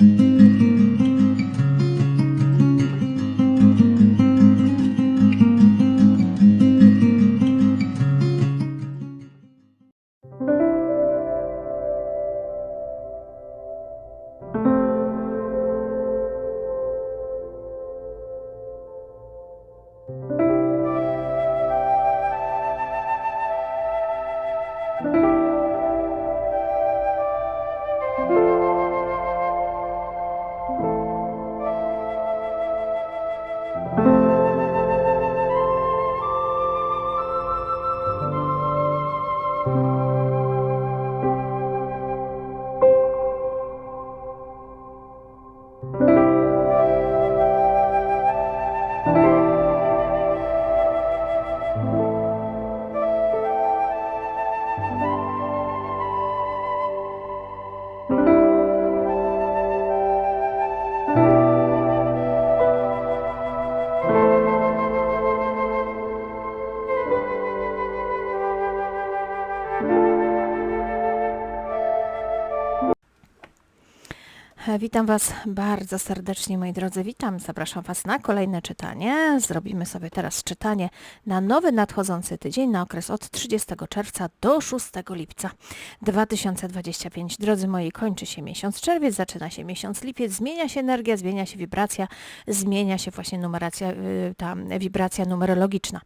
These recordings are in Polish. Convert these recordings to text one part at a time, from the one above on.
E, Witam Was bardzo serdecznie, moi drodzy. Witam, zapraszam Was na kolejne czytanie. Zrobimy sobie teraz czytanie na nowy nadchodzący tydzień, na okres od 30 czerwca do 6 lipca 2025. Drodzy moi, kończy się miesiąc czerwiec, zaczyna się miesiąc lipiec, zmienia się energia, zmienia się wibracja, zmienia się właśnie numeracja, y, ta wibracja numerologiczna.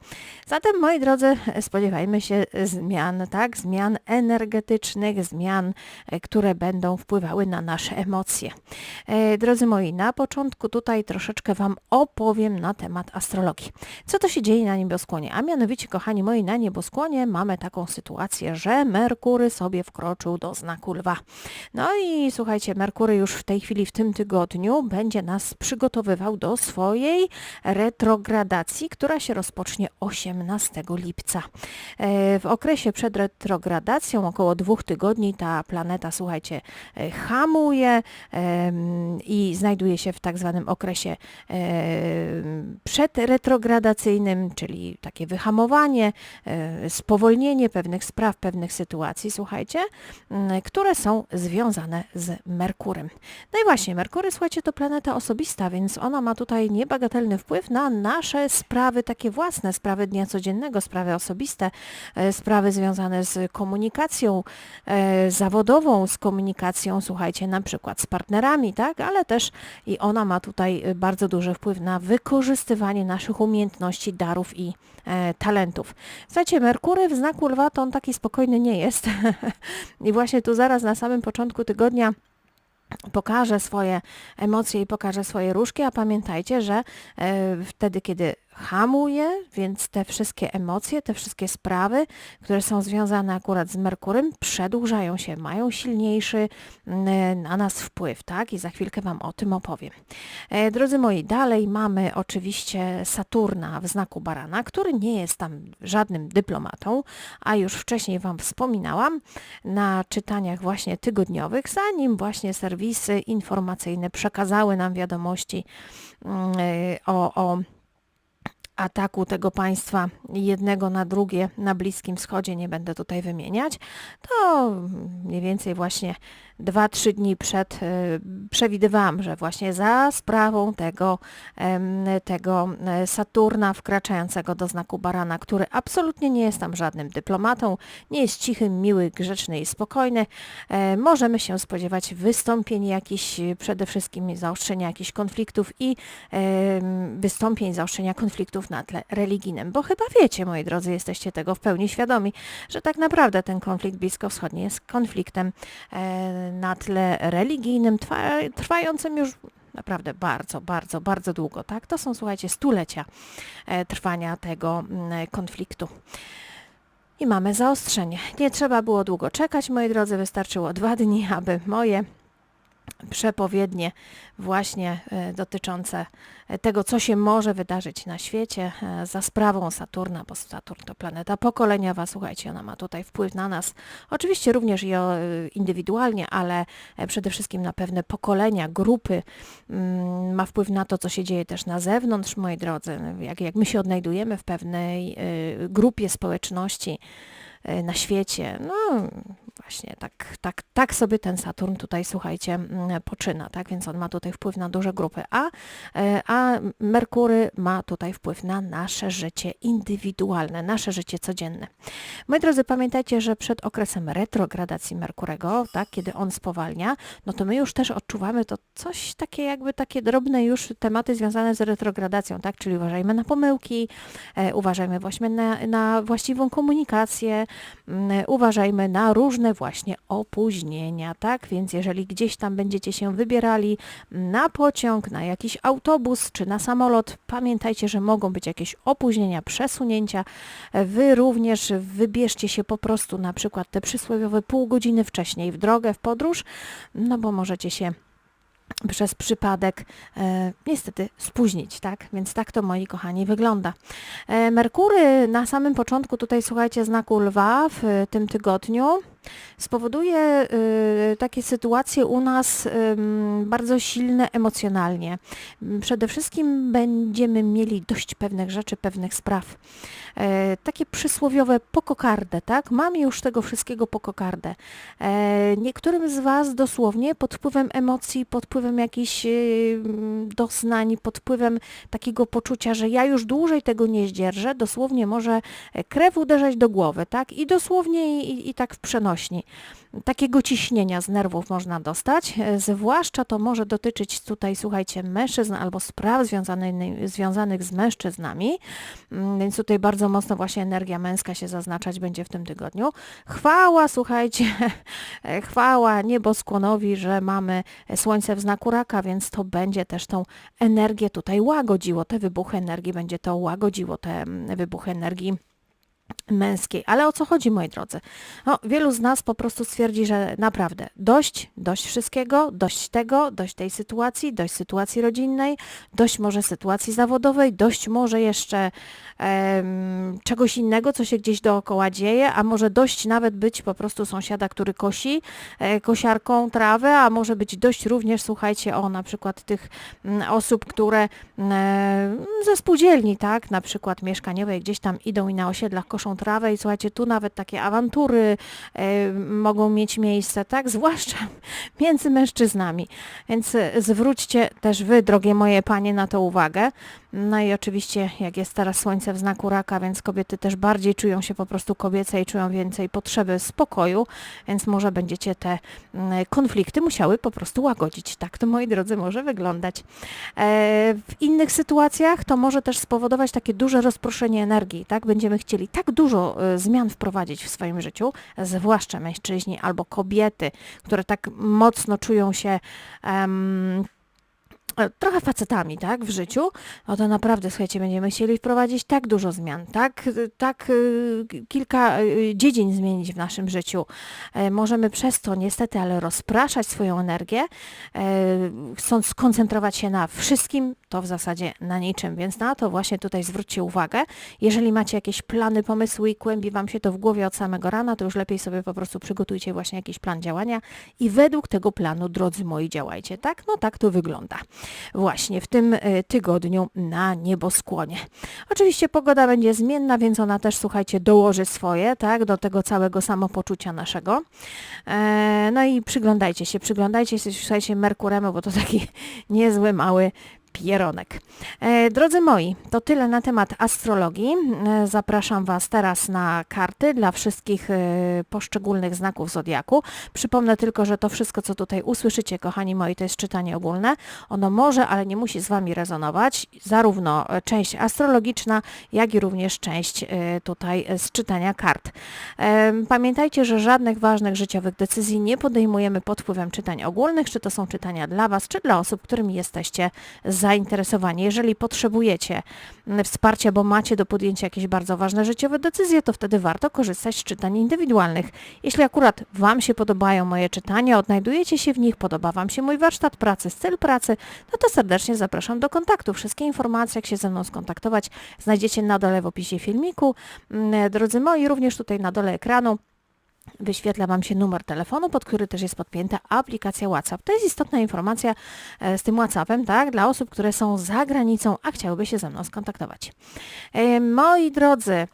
Zatem, moi drodzy, spodziewajmy się zmian, tak? Zmian energetycznych, zmian, e, które będą wpływały na nasze emocje. E, Drodzy moi, na początku tutaj troszeczkę Wam opowiem na temat astrologii. Co to się dzieje na nieboskłonie? A mianowicie, kochani moi, na nieboskłonie mamy taką sytuację, że Merkury sobie wkroczył do znaku lwa. No i słuchajcie, Merkury już w tej chwili, w tym tygodniu, będzie nas przygotowywał do swojej retrogradacji, która się rozpocznie 18 lipca. E, W okresie przed retrogradacją, około dwóch tygodni, ta planeta, słuchajcie, e, hamuje Um, i znajduje się w tak zwanym okresie em, przedretrogradacyjnym, czyli takie wyhamowanie, e, spowolnienie pewnych spraw, pewnych sytuacji, słuchajcie, które są związane z Merkurem. No i właśnie, Merkury, słuchajcie, to planeta osobista, więc ona ma tutaj niebagatelny wpływ na nasze sprawy, takie własne sprawy dnia codziennego, sprawy osobiste, e, sprawy związane z komunikacją e, zawodową, z komunikacją, słuchajcie, na przykład z partnerami, tak, ale też i ona ma tutaj e, bardzo duży wpływ na wykorzystywanie naszych umiejętności, darów i e, talentów. Słuchajcie, Merkury w znaku lwa to on taki spokojny nie jest. I właśnie tu zaraz na samym początku tygodnia pokaże swoje emocje i pokaże swoje różki, a pamiętajcie, że e, wtedy, kiedy hamuje, więc te wszystkie emocje, te wszystkie sprawy, które są związane akurat z Merkurem, przedłużają się, mają silniejszy mm, na nas wpływ, tak? I za chwilkę Wam o tym opowiem. E, Drodzy moi, dalej mamy oczywiście Saturna w znaku barana, który nie jest tam żadnym dyplomatą, a już wcześniej Wam wspominałam na czytaniach właśnie tygodniowych, zanim właśnie serwisy informacyjne przekazały nam wiadomości mm, e, o, o ataku tego państwa jednego na drugie na Bliskim Wschodzie, nie będę tutaj wymieniać, to mniej więcej właśnie 2-3 dni przed e, przewidywałam, że właśnie za sprawą tego, tego e, Saturna wkraczającego do znaku barana, który absolutnie nie jest tam żadnym dyplomatą, nie jest cichy, miły, grzeczny i spokojny, e, możemy się spodziewać wystąpień jakichś, przede wszystkim zaostrzenia jakichś konfliktów i wystąpień zaostrzenia konfliktów na tle religijnym, bo chyba wiecie, moi drodzy, jesteście tego w pełni świadomi, że tak naprawdę ten konflikt bliskowschodni jest konfliktem na tle religijnym, trwa, trwającym już naprawdę bardzo, bardzo, bardzo długo, tak? To są, słuchajcie, stulecia e, trwania tego mm, konfliktu. I mamy zaostrzenie. Nie trzeba było długo czekać, moi drodzy, wystarczyło dwa dni, aby moje przepowiednie właśnie e, dotyczące e, tego, co się może wydarzyć na świecie e, za sprawą Saturna, bo Saturn to planeta pokoleniowa, słuchajcie, ona ma tutaj wpływ na nas, oczywiście również i indywidualnie, ale przede wszystkim na pewne pokolenia, grupy, mm, ma wpływ na to, co się dzieje też na zewnątrz, moi drodzy, jak, jak my się odnajdujemy w pewnej grupie społeczności, na świecie. No, Właśnie tak, tak, tak sobie ten Saturn tutaj, słuchajcie, mm, poczyna, tak? Więc on ma tutaj wpływ na duże grupy, a, e, a Merkury ma tutaj wpływ na nasze życie indywidualne, nasze życie codzienne. Moi drodzy, pamiętajcie, że przed okresem retrogradacji Merkurego, tak, kiedy on spowalnia, no to my już też odczuwamy to coś takie jakby takie drobne już tematy związane z retrogradacją, tak? Czyli uważajmy na pomyłki, e, uważajmy właśnie na, na właściwą komunikację, uważajmy na różne właśnie opóźnienia, tak? Więc jeżeli gdzieś tam będziecie się wybierali na pociąg, na jakiś autobus czy na samolot, pamiętajcie, że mogą być jakieś opóźnienia, przesunięcia. Wy również wybierzcie się po prostu na przykład te przysłowiowe pół godziny wcześniej w drogę, w podróż, no bo możecie się przez przypadek e, niestety spóźnić, tak? Więc tak to, moi kochani, wygląda. E, Merkury na samym początku, tutaj słuchajcie, znaku lwa w tym tygodniu, spowoduje y, takie sytuacje u nas bardzo silne emocjonalnie. Przede wszystkim będziemy mieli dość pewnych rzeczy, pewnych spraw. E, takie przysłowiowe pokokardę, tak? Mamy już tego wszystkiego pokokardę. E, niektórym z Was dosłownie pod wpływem emocji, pod wpływem jakichś y, doznań, pod wpływem takiego poczucia, że ja już dłużej tego nie zdzierżę, dosłownie może krew uderzać do głowy, tak? I dosłownie i, i, i tak w przenośni takiego ciśnienia z nerwów można dostać, e, zwłaszcza to może dotyczyć tutaj, słuchajcie, mężczyzn albo spraw związanych, związanych z mężczyznami, mm, więc tutaj bardzo mocno właśnie energia męska się zaznaczać będzie w tym tygodniu. Chwała, słuchajcie, e, chwała nieboskłonowi, że mamy słońce w znaku raka, więc to będzie też tą energię tutaj łagodziło, te wybuchy energii będzie to łagodziło, te mm, wybuchy energii męskiej. Ale o co chodzi, moi drodzy? No, wielu z nas po prostu stwierdzi, że naprawdę dość, dość wszystkiego, dość tego, dość tej sytuacji, dość sytuacji rodzinnej, dość może sytuacji zawodowej, dość może jeszcze um, czegoś innego, co się gdzieś dookoła dzieje, a może dość nawet być po prostu sąsiada, który kosi e, kosiarką trawę, a może być dość również, słuchajcie, o na przykład tych m, mm, osób, które m, e, ze spółdzielni, tak, na przykład mieszkaniowej gdzieś tam idą i na osiedlach trawę i słuchajcie, tu nawet takie awantury e, mogą mieć miejsce, tak? Zwłaszcza między mężczyznami. Więc e, zwróćcie też wy, drogie moje panie, na to uwagę. No i oczywiście, jak jest teraz słońce w znaku raka, więc kobiety też bardziej czują się po prostu kobiece i czują więcej potrzeby spokoju, więc może będziecie te mm, konflikty musiały po prostu łagodzić. Tak to, moi drodzy, może wyglądać. E, w innych sytuacjach to może też spowodować takie duże rozproszenie energii, tak? Będziemy chcieli tak dużo e, zmian wprowadzić w swoim życiu, zwłaszcza mężczyźni albo kobiety, które tak mocno czują się um, trochę facetami, tak, w życiu, no to naprawdę, słuchajcie, będziemy chcieli wprowadzić tak dużo zmian, tak, tak e, kilka dziedzin zmienić w naszym życiu. Możemy przez to niestety, ale rozpraszać swoją energię, chcąc skoncentrować się na wszystkim, to w zasadzie na niczym, więc na to właśnie tutaj zwróćcie uwagę. Jeżeli macie jakieś plany, pomysły i kłębi Wam się to w głowie od samego rana, to już lepiej sobie po prostu przygotujcie właśnie jakiś plan działania i według tego planu, drodzy moi, działajcie, tak? No tak to wygląda właśnie w tym e, tygodniu na nieboskłonie. Oczywiście pogoda będzie zmienna, więc ona też, słuchajcie, dołoży swoje, tak, do tego całego samopoczucia naszego. E, no i przyglądajcie się, przyglądajcie się, słuchajcie, Merkuremu, bo to taki niezły, mały Pieronek. E, drodzy moi, to tyle na temat astrologii. E, zapraszam Was teraz na karty dla wszystkich e, poszczególnych znaków Zodiaku. Przypomnę tylko, że to wszystko, co tutaj usłyszycie, kochani moi, to jest czytanie ogólne. Ono może, ale nie musi z Wami rezonować. Zarówno część astrologiczna, jak i również część tutaj z czytania kart. Pamiętajcie, że żadnych ważnych życiowych decyzji nie podejmujemy pod wpływem czytań ogólnych, czy to są czytania dla Was, czy dla osób, którymi jesteście za zainteresowani. Jeżeli potrzebujecie mm, wsparcia, bo macie do podjęcia jakieś bardzo ważne życiowe decyzje, to wtedy warto korzystać z czytań indywidualnych. Jeśli akurat Wam się podobają moje czytania, odnajdujecie się w nich, podoba Wam się mój warsztat pracy, styl pracy, no to serdecznie zapraszam do kontaktu. Wszystkie informacje, jak się ze mną skontaktować, znajdziecie na dole w opisie filmiku. Mm, drodzy moi, również tutaj na dole ekranu wyświetla Wam się numer telefonu, pod który też jest podpięta aplikacja WhatsApp. To jest istotna informacja e, z tym WhatsAppem, tak, dla osób, które są za granicą, a chciałyby się ze mną skontaktować. E, moi drodzy,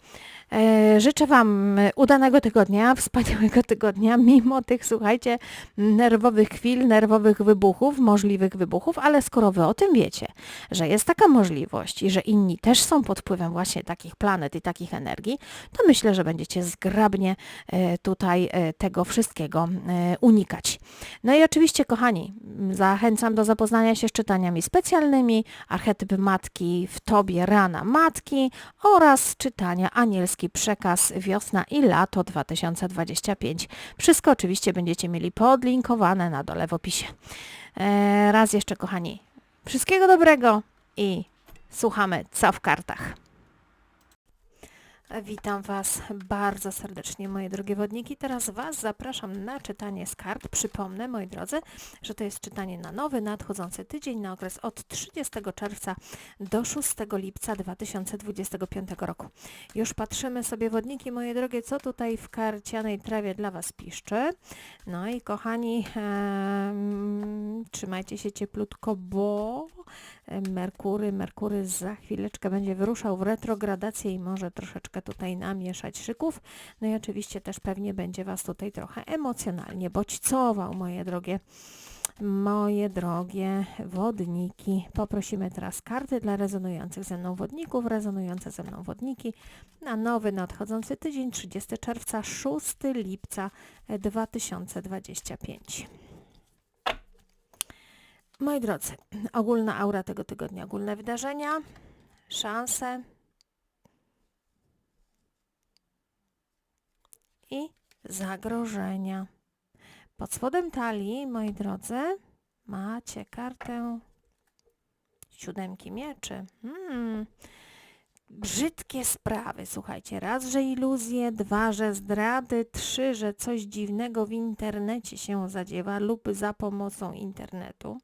Życzę Wam udanego tygodnia, wspaniałego tygodnia, mimo tych, słuchajcie, nerwowych chwil, nerwowych wybuchów, możliwych wybuchów, ale skoro Wy o tym wiecie, że jest taka możliwość i że inni też są pod wpływem właśnie takich planet i takich energii, to myślę, że będziecie zgrabnie e, tutaj e, tego wszystkiego e, unikać. No i oczywiście, kochani, zachęcam do zapoznania się z czytaniami specjalnymi, archetyp matki w Tobie, rana matki oraz czytania anielski przekaz wiosna i lato 2025. Wszystko oczywiście będziecie mieli podlinkowane na dole w opisie. E, raz jeszcze, kochani, wszystkiego dobrego i słuchamy, co w kartach. Witam Was bardzo serdecznie, moje drogie wodniki. Teraz Was zapraszam na czytanie z kart. Przypomnę, moi drodzy, że to jest czytanie na nowy, nadchodzący tydzień, na okres od 30 czerwca do 6 lipca 2025 roku. Już patrzymy sobie, wodniki moje drogie, co tutaj w karcianej trawie dla Was piszczy. No i kochani, trzymajcie się cieplutko, bo Merkury, Merkury za chwileczkę będzie wyruszał w retrogradację i może troszeczkę tutaj namieszać szyków. No i oczywiście też pewnie będzie Was tutaj trochę emocjonalnie bodźcował, moje drogie Moje drogie wodniki, poprosimy teraz karty dla rezonujących ze mną wodników, rezonujące ze mną wodniki na nowy nadchodzący tydzień 30 czerwca, 6 lipca 2025. Moi drodzy, ogólna aura tego tygodnia, ogólne wydarzenia, szanse i zagrożenia. Pod spodem talii, moi drodzy, macie kartę siódemki mieczy. Hmm. Brzydkie sprawy, słuchajcie. Raz, że iluzje, dwa, że zdrady, trzy, że coś dziwnego w internecie się zadziewa lub za pomocą internetu.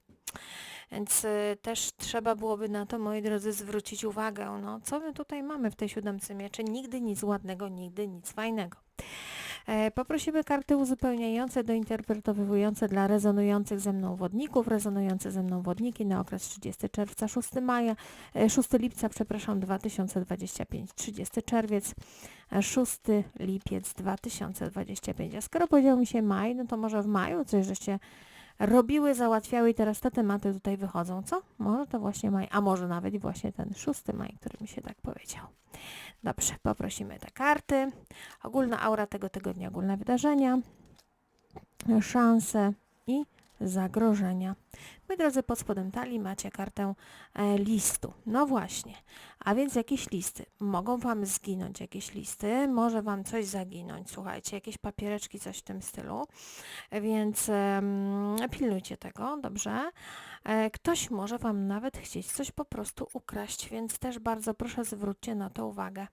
Więc y, też trzeba byłoby na to, moi drodzy, zwrócić uwagę. No, co my tutaj mamy w tej siódemce mieczy? Nigdy nic ładnego, nigdy nic fajnego. E, poprosimy karty uzupełniające, dointerpretowujące dla rezonujących ze mną wodników, rezonujące ze mną wodniki na okres 30 czerwca, 6 maja, e, 6 lipca, przepraszam, 2025, 30 czerwiec, e, 6 lipiec 2025. A skoro powiedział mi się maj, no to może w maju coś żeście robiły, załatwiały i teraz te tematy tutaj wychodzą, co? Może to właśnie maj, a może nawet właśnie ten 6 maj, który mi się tak powiedział. Dobrze, poprosimy te karty. Ogólna aura tego tygodnia, ogólne wydarzenia, szanse i zagrożenia. My drodzy, pod spodem talii macie kartę e, listu. No właśnie, a więc jakieś listy. Mogą Wam zginąć jakieś listy, może Wam coś zaginąć, słuchajcie, jakieś papiereczki, coś w tym stylu, więc pilnujcie tego, dobrze? E, ktoś może Wam nawet chcieć coś po prostu ukraść, więc też bardzo proszę zwróćcie na to uwagę.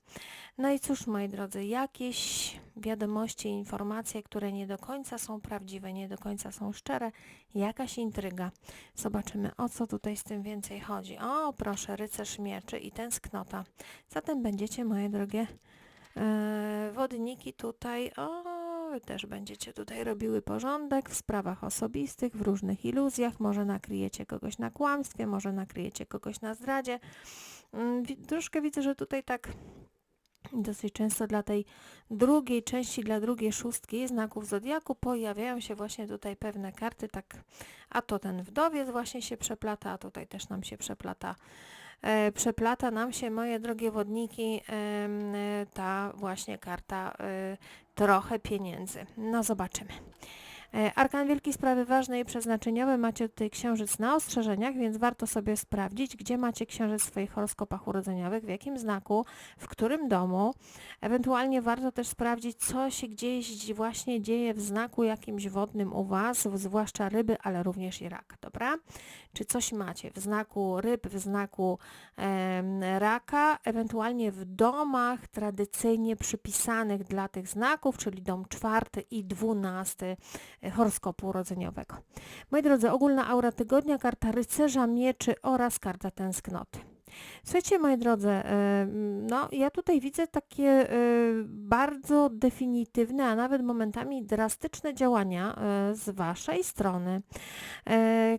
No i cóż, moi drodzy, jakieś wiadomości, informacje, które nie do końca są prawdziwe, nie do końca są szczere, jakaś intryga. Zobaczymy, o co tutaj z tym więcej chodzi. O, proszę, rycerz mieczy i tęsknota. Zatem będziecie, moje drogie e, wodniki tutaj, o, wy też będziecie tutaj robiły porządek w sprawach osobistych, w różnych iluzjach, może nakryjecie kogoś na kłamstwie, może nakryjecie kogoś na zdradzie. Mm, troszkę widzę, że tutaj tak dosyć często dla tej drugiej części, dla drugiej szóstki znaków Zodiaku pojawiają się właśnie tutaj pewne karty, tak, a to ten wdowiec właśnie się przeplata, a tutaj też nam się przeplata, przeplata nam się, moje drogie wodniki, e, ta właśnie karta e, trochę pieniędzy. No zobaczymy. E, Arkan Wielki Sprawy Ważne i Przeznaczeniowe macie tutaj księżyc na ostrzeżeniach, więc warto sobie sprawdzić, gdzie macie księżyc w swoich horoskopach urodzeniowych, w jakim znaku, w którym domu. Ewentualnie warto też sprawdzić, co się gdzieś właśnie dzieje w znaku jakimś wodnym u Was, zwłaszcza ryby, ale również i rak, dobra? Czy coś macie w znaku ryb, w znaku e, raka, ewentualnie w domach tradycyjnie przypisanych dla tych znaków, czyli dom czwarty i dwunasty horoskopu urodzeniowego. Moi drodzy, ogólna aura tygodnia, karta rycerza mieczy oraz karta tęsknoty. Słuchajcie, moi drodzy, e, no ja tutaj widzę takie e, bardzo definitywne, a nawet momentami drastyczne działania e, z Waszej strony.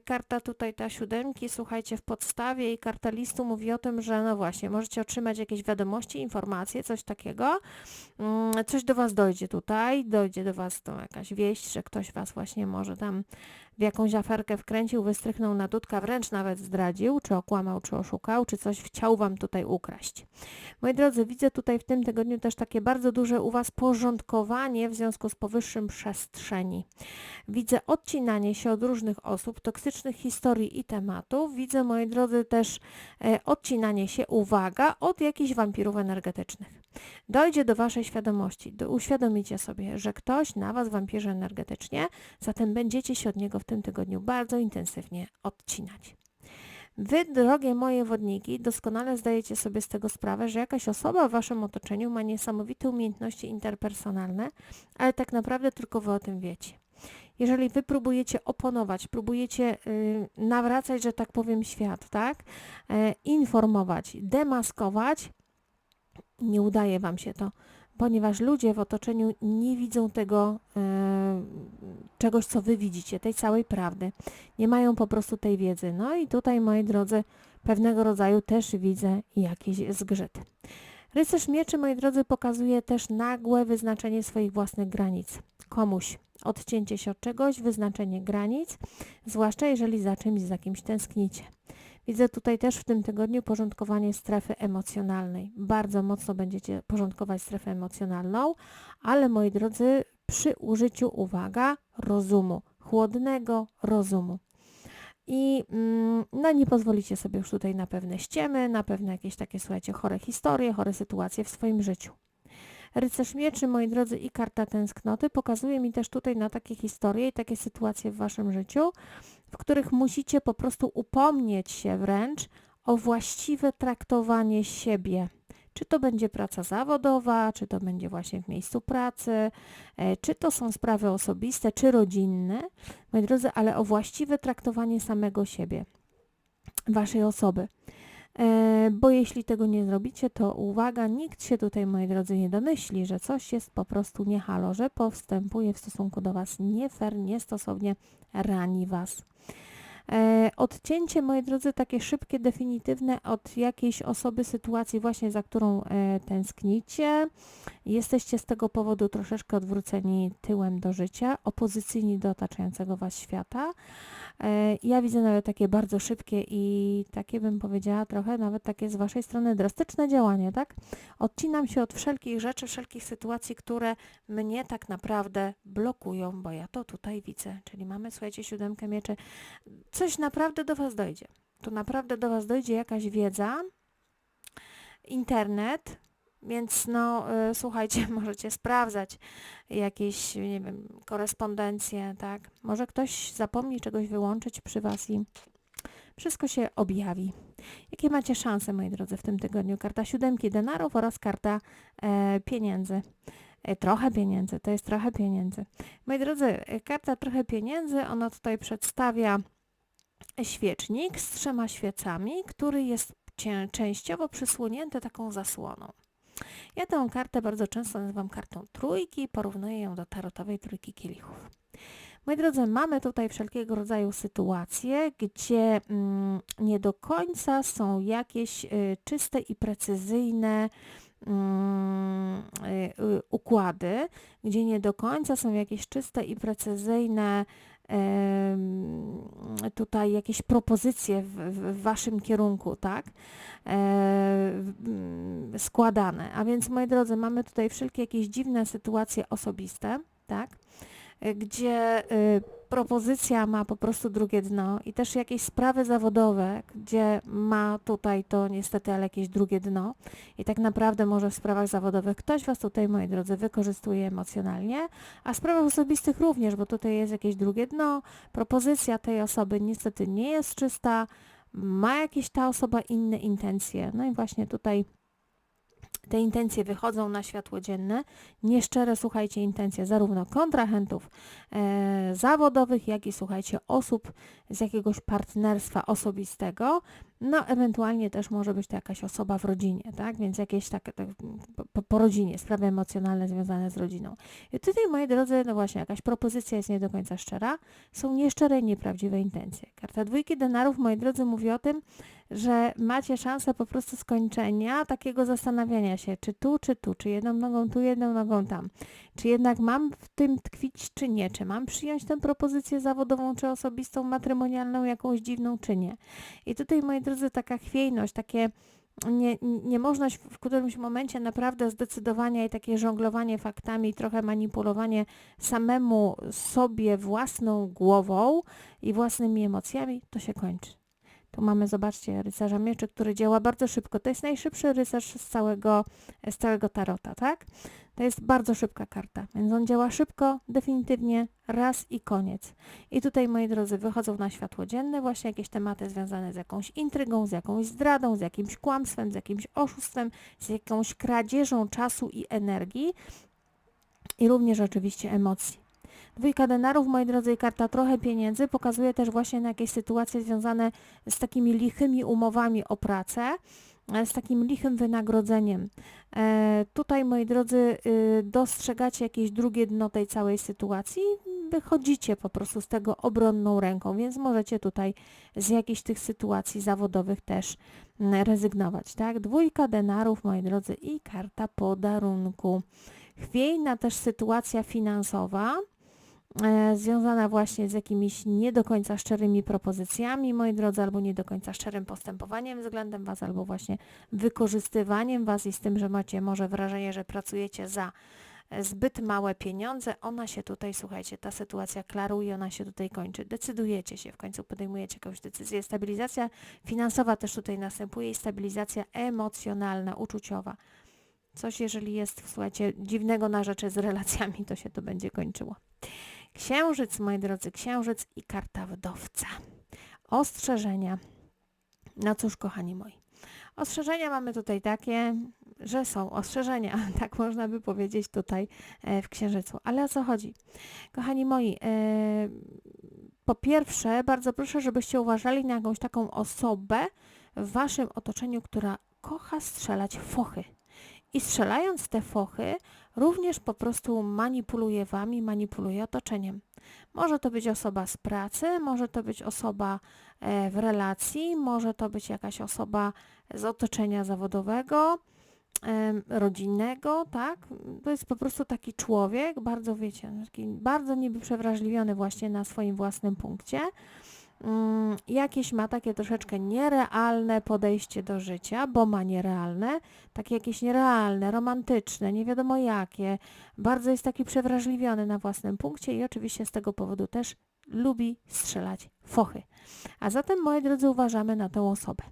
Karta tutaj ta siódemki, słuchajcie, w podstawie i karta listu mówi o tym, że no właśnie, możecie otrzymać jakieś wiadomości, informacje, coś takiego, mm, coś do Was dojdzie tutaj, dojdzie do Was to jakaś wieść, że ktoś Was właśnie może tam w jakąś aferkę wkręcił, wystrychnął na dudka, wręcz nawet zdradził, czy okłamał, czy oszukał, czy coś chciał Wam tutaj ukraść. Moi drodzy, widzę tutaj w tym tygodniu też takie bardzo duże u Was porządkowanie w związku z powyższym przestrzeni. Widzę odcinanie się od różnych osób, toksycznych historii i tematów. Widzę, moi drodzy, też e, odcinanie się, uwaga, od jakichś wampirów energetycznych. Dojdzie do Waszej świadomości, do, uświadomicie sobie, że ktoś na Was wampirze energetycznie, zatem będziecie się od niego w tym tygodniu bardzo intensywnie odcinać. Wy, drogie moje wodniki, doskonale zdajecie sobie z tego sprawę, że jakaś osoba w Waszym otoczeniu ma niesamowite umiejętności interpersonalne, ale tak naprawdę tylko Wy o tym wiecie. Jeżeli Wy próbujecie oponować, próbujecie y, nawracać, że tak powiem, świat, tak? E, informować, demaskować, nie udaje Wam się to, ponieważ ludzie w otoczeniu nie widzą tego e, czegoś, co Wy widzicie, tej całej prawdy. Nie mają po prostu tej wiedzy. No i tutaj, moi drodzy, pewnego rodzaju też widzę jakieś zgrzyty. Rycerz mieczy, moi drodzy, pokazuje też nagłe wyznaczenie swoich własnych granic. Komuś odcięcie się od czegoś, wyznaczenie granic, zwłaszcza jeżeli za czymś, za kimś tęsknicie. Widzę tutaj też w tym tygodniu porządkowanie strefy emocjonalnej. Bardzo mocno będziecie porządkować strefę emocjonalną, ale moi drodzy, przy użyciu, uwaga, rozumu, chłodnego rozumu. I mm, no, nie pozwolicie sobie już tutaj na pewne ściemy, na pewne jakieś takie, słuchajcie, chore historie, chore sytuacje w swoim życiu. Rycerz mieczy, moi drodzy, i karta tęsknoty pokazuje mi też tutaj na takie historie i takie sytuacje w waszym życiu, w których musicie po prostu upomnieć się wręcz o właściwe traktowanie siebie. Czy to będzie praca zawodowa, czy to będzie właśnie w miejscu pracy, e, czy to są sprawy osobiste, czy rodzinne, moi drodzy, ale o właściwe traktowanie samego siebie, waszej osoby. E, bo jeśli tego nie zrobicie, to uwaga, nikt się tutaj, moi drodzy, nie domyśli, że coś jest po prostu nie halo, że postępuje w stosunku do Was nie fair, niestosownie, rani Was. E, odcięcie, moi drodzy, takie szybkie, definitywne od jakiejś osoby, sytuacji właśnie, za którą e, tęsknicie. Jesteście z tego powodu troszeczkę odwróceni tyłem do życia, opozycyjni do otaczającego Was świata. E, ja widzę nawet takie bardzo szybkie i takie bym powiedziała trochę nawet takie z Waszej strony drastyczne działanie, tak? Odcinam się od wszelkich rzeczy, wszelkich sytuacji, które mnie tak naprawdę blokują, bo ja to tutaj widzę. Czyli mamy, słuchajcie, siódemkę mieczy. Coś naprawdę do Was dojdzie. Tu naprawdę do Was dojdzie jakaś wiedza, internet, więc no, y, słuchajcie, możecie sprawdzać jakieś, nie wiem, korespondencje, tak? Może ktoś zapomni czegoś wyłączyć przy Was i wszystko się objawi. Jakie macie szanse, moi drodzy, w tym tygodniu? Karta siódemki denarów oraz karta e, pieniędzy. E, trochę pieniędzy, to jest trochę pieniędzy. Moi drodzy, e, karta trochę pieniędzy, ona tutaj przedstawia świecznik z trzema świecami, który jest częściowo przysłonięty taką zasłoną. Ja tę kartę bardzo często nazywam kartą trójki, porównuję ją do tarotowej trójki kielichów. Moi drodzy, mamy tutaj wszelkiego rodzaju sytuacje, gdzie mm, nie do końca są jakieś y, czyste i precyzyjne mm, y, y, układy, gdzie nie do końca są jakieś czyste i precyzyjne tutaj jakieś propozycje w, w, waszym kierunku, tak, składane. A więc, moi drodzy, mamy tutaj wszelkie jakieś dziwne sytuacje osobiste, tak, gdzie y, propozycja ma po prostu drugie dno i też jakieś sprawy zawodowe, gdzie ma tutaj to niestety, ale jakieś drugie dno. I tak naprawdę może w sprawach zawodowych ktoś Was tutaj, moi drodzy, wykorzystuje emocjonalnie, a w sprawach osobistych również, bo tutaj jest jakieś drugie dno, propozycja tej osoby niestety nie jest czysta, ma jakieś ta osoba inne intencje, no i właśnie tutaj te intencje wychodzą na światło dzienne, nieszczere, słuchajcie, intencje zarówno kontrahentów e, zawodowych, jak i, słuchajcie, osób z jakiegoś partnerstwa osobistego, No, ewentualnie też może być to jakaś osoba w rodzinie, tak? Więc jakieś takie tak, po, po rodzinie, sprawy emocjonalne związane z rodziną. I tutaj, moi drodzy, no właśnie, jakaś propozycja jest nie do końca szczera. Są nieszczere i nieprawdziwe intencje. Karta dwójki denarów, moi drodzy, mówi o tym, że macie szansę po prostu skończenia takiego zastanawiania się, czy tu, czy tu, czy jedną nogą tu, jedną nogą tam. Czy jednak mam w tym tkwić, czy nie? Czy mam przyjąć tę propozycję zawodową, czy osobistą, matrymonialną, jakąś dziwną, czy nie? I tutaj, moi drodzy, taka chwiejność, takie nie, niemożność w którymś momencie naprawdę zdecydowania i takie żonglowanie faktami, trochę manipulowanie samemu sobie własną głową i własnymi emocjami, to się kończy. Tu mamy, zobaczcie, rycerza mieczy, który działa bardzo szybko. To jest najszybszy rycerz z całego, z całego tarota, tak? To jest bardzo szybka karta, więc on działa szybko, definitywnie, raz i koniec. I tutaj, moi drodzy, wychodzą na światło dzienne właśnie jakieś tematy związane z jakąś intrygą, z jakąś zdradą, z jakimś kłamstwem, z jakimś oszustwem, z jakąś kradzieżą czasu i energii i również oczywiście emocji. Dwójka denarów, moi drodzy, i karta trochę pieniędzy pokazuje też właśnie na jakieś sytuacje związane z takimi lichymi umowami o pracę, e, z takim lichym wynagrodzeniem. E, tutaj, moi drodzy, y, dostrzegacie jakieś drugie dno tej całej sytuacji, wychodzicie po prostu z tego obronną ręką, więc możecie tutaj z jakichś tych sytuacji zawodowych też rezygnować, tak? Dwójka denarów, moi drodzy, i karta podarunku. Chwiejna też sytuacja finansowa, związana właśnie z jakimiś nie do końca szczerymi propozycjami, moi drodzy, albo nie do końca szczerym postępowaniem względem Was, albo właśnie wykorzystywaniem Was i z tym, że macie może wrażenie, że pracujecie za e, zbyt małe pieniądze, ona się tutaj, słuchajcie, ta sytuacja klaruje, ona się tutaj kończy. Decydujecie się, w końcu podejmujecie jakąś decyzję. Stabilizacja finansowa też tutaj następuje i stabilizacja emocjonalna, uczuciowa. Coś, jeżeli jest, słuchajcie, dziwnego na rzeczy z relacjami, to się to będzie kończyło. Księżyc, moi drodzy, księżyc i karta wdowca. Ostrzeżenia. No cóż, kochani moi. Ostrzeżenia mamy tutaj takie, że są ostrzeżenia, tak można by powiedzieć tutaj e, w Księżycu. Ale o co chodzi? Kochani moi, e, po pierwsze, bardzo proszę, żebyście uważali na jakąś taką osobę w waszym otoczeniu, która kocha strzelać fochy. I strzelając te fochy, również po prostu manipuluje wami, manipuluje otoczeniem. Może to być osoba z pracy, może to być osoba e, w relacji, może to być jakaś osoba z otoczenia zawodowego, rodzinnego, tak? To jest po prostu taki człowiek, bardzo wiecie, taki bardzo niby przewrażliwiony właśnie na swoim własnym punkcie, jakieś ma takie troszeczkę nierealne podejście do życia, bo ma nierealne, takie jakieś nierealne, romantyczne, nie wiadomo jakie. Bardzo jest taki przewrażliwiony na własnym punkcie i oczywiście z tego powodu też lubi strzelać fochy. A zatem, moi drodzy, uważamy na tę osobę.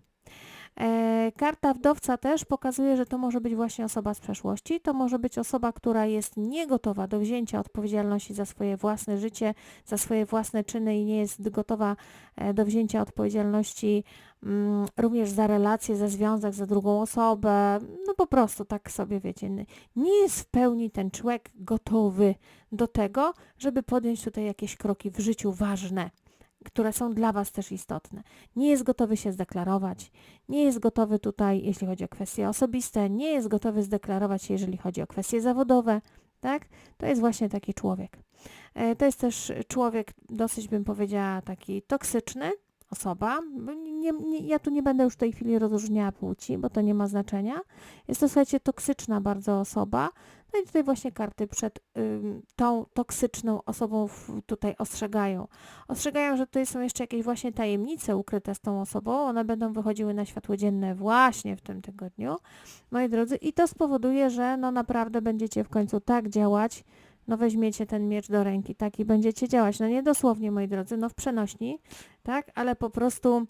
E, karta wdowca też pokazuje, że to może być właśnie osoba z przeszłości, to może być osoba, która jest niegotowa do wzięcia odpowiedzialności za swoje własne życie, za swoje własne czyny i nie jest gotowa e, do wzięcia odpowiedzialności mm, również za relacje, za związek, za drugą osobę. No po prostu tak sobie wiecie, nie jest w pełni ten człowiek gotowy do tego, żeby podjąć tutaj jakieś kroki w życiu ważne które są dla Was też istotne. Nie jest gotowy się zdeklarować, nie jest gotowy tutaj, jeśli chodzi o kwestie osobiste, nie jest gotowy zdeklarować się, jeżeli chodzi o kwestie zawodowe, tak? To jest właśnie taki człowiek. E, to jest też człowiek, dosyć bym powiedziała, taki toksyczny, osoba. Nie, nie, ja tu nie będę już w tej chwili rozróżniała płci, bo to nie ma znaczenia. Jest to, słuchajcie, toksyczna bardzo osoba. I tutaj właśnie karty przed y, tą toksyczną osobą w, tutaj ostrzegają. Ostrzegają, że tutaj są jeszcze jakieś właśnie tajemnice ukryte z tą osobą. One będą wychodziły na światło dzienne właśnie w tym tygodniu, moi drodzy. I to spowoduje, że no naprawdę będziecie w końcu tak działać, no weźmiecie ten miecz do ręki, tak, i będziecie działać. No nie dosłownie, moi drodzy, no w przenośni, tak, ale po prostu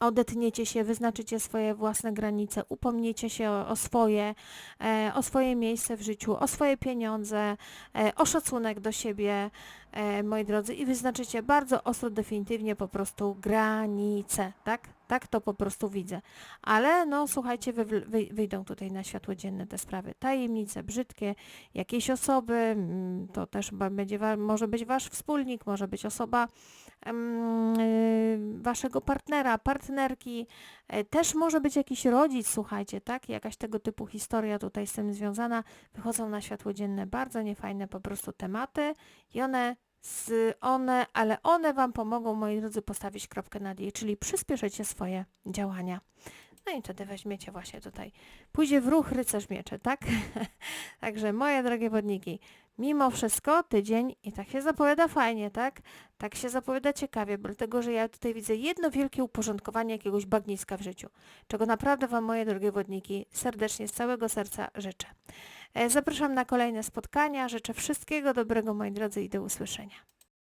odetniecie się, wyznaczycie swoje własne granice, upomniecie się o, swoje, e, o swoje miejsce w życiu, o swoje pieniądze, e, o szacunek do siebie, e, moi drodzy, i wyznaczycie bardzo ostro, definitywnie po prostu granice, tak? Tak to po prostu widzę. Ale no słuchajcie, wy, wy, wyjdą tutaj na światło dzienne te sprawy. Tajemnice brzydkie, jakieś osoby, mm, to też będzie, może być wasz wspólnik, może być osoba y, waszego partnera, partnerki, e, też może być jakiś rodzic, słuchajcie, tak? Jakaś tego typu historia tutaj z tym związana. Wychodzą na światło dzienne bardzo niefajne po prostu tematy i one z one, ale one Wam pomogą, moi drodzy, postawić kropkę nad i, czyli przyspieszycie swoje działania. No i wtedy weźmiecie właśnie tutaj, pójdzie w ruch rycerz miecze, tak? Także moje drogie wodniki, mimo wszystko tydzień i tak się zapowiada fajnie, tak? Tak się zapowiada ciekawie, dlatego że ja tutaj widzę jedno wielkie uporządkowanie jakiegoś bagniska w życiu, czego naprawdę Wam, moje drogie wodniki, serdecznie z całego serca życzę. E, Zapraszam na kolejne spotkania, życzę wszystkiego dobrego, moi drodzy, i do usłyszenia.